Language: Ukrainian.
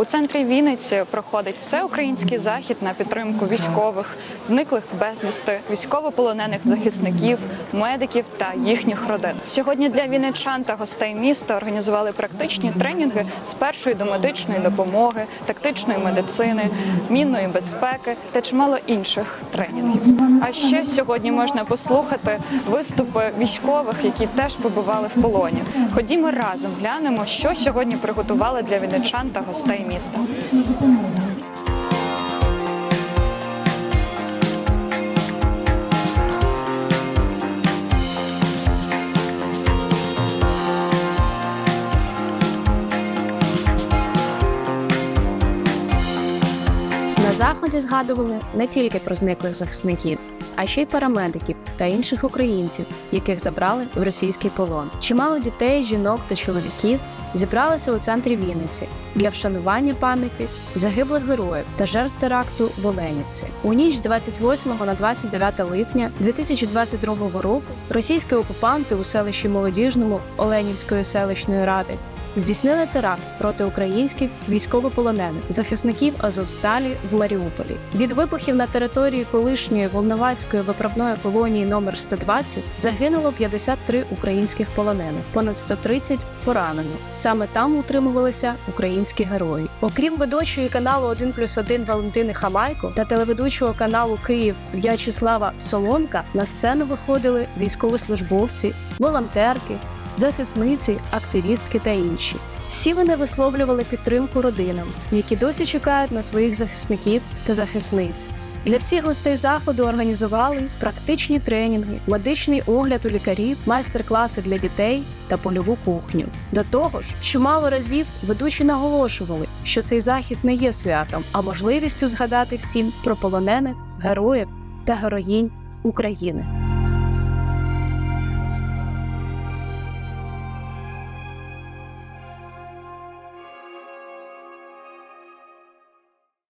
У центрі Вінниці проходить всеукраїнський захід на підтримку військових, зниклих безвісти, військовополонених захисників, медиків та їхніх родин. Сьогодні для вінничан та гостей міста організували практичні тренінги з першої до медичної допомоги, тактичної медицини, мінної безпеки та чимало інших тренінгів. А ще сьогодні можна послухати виступи військових, які теж побували в полоні. Ходімо разом, глянемо, що сьогодні приготували для вінничан та гостей міста. Заході згадували не тільки про зниклих захисників, а ще й парамедиків та інших українців, яких забрали в російський полон. Чимало дітей, жінок та чоловіків зібралися у центрі Вінниці для вшанування пам'яті загиблих героїв та жертв теракту в Оленівці. У ніч з 28 на 29 липня 2022 року російські окупанти у селищі Молодіжному Оленівської селищної ради здійснили теракт проти українських військовополонених захисників Азовсталі в Маріуполі. Від вибухів на території колишньої Волноваської виправної колонії номер 120 загинуло 53 українських полонених, понад 130 поранено. Саме там утримувалися українські герої. Окрім ведучої каналу 1 плюс 1 Валентини Хамайко та телеведучого каналу Київ В'ячеслава Соломка на сцену виходили військовослужбовці, волонтерки, захисниці, активістки та інші. Всі вони висловлювали підтримку родинам, які досі чекають на своїх захисників та захисниць. Для всіх гостей заходу організували практичні тренінги, медичний огляд у лікарів, майстер-класи для дітей та польову кухню. До того ж, чимало разів ведучі наголошували, що цей захід не є святом, а можливістю згадати всім про полонених, героїв та героїнь України.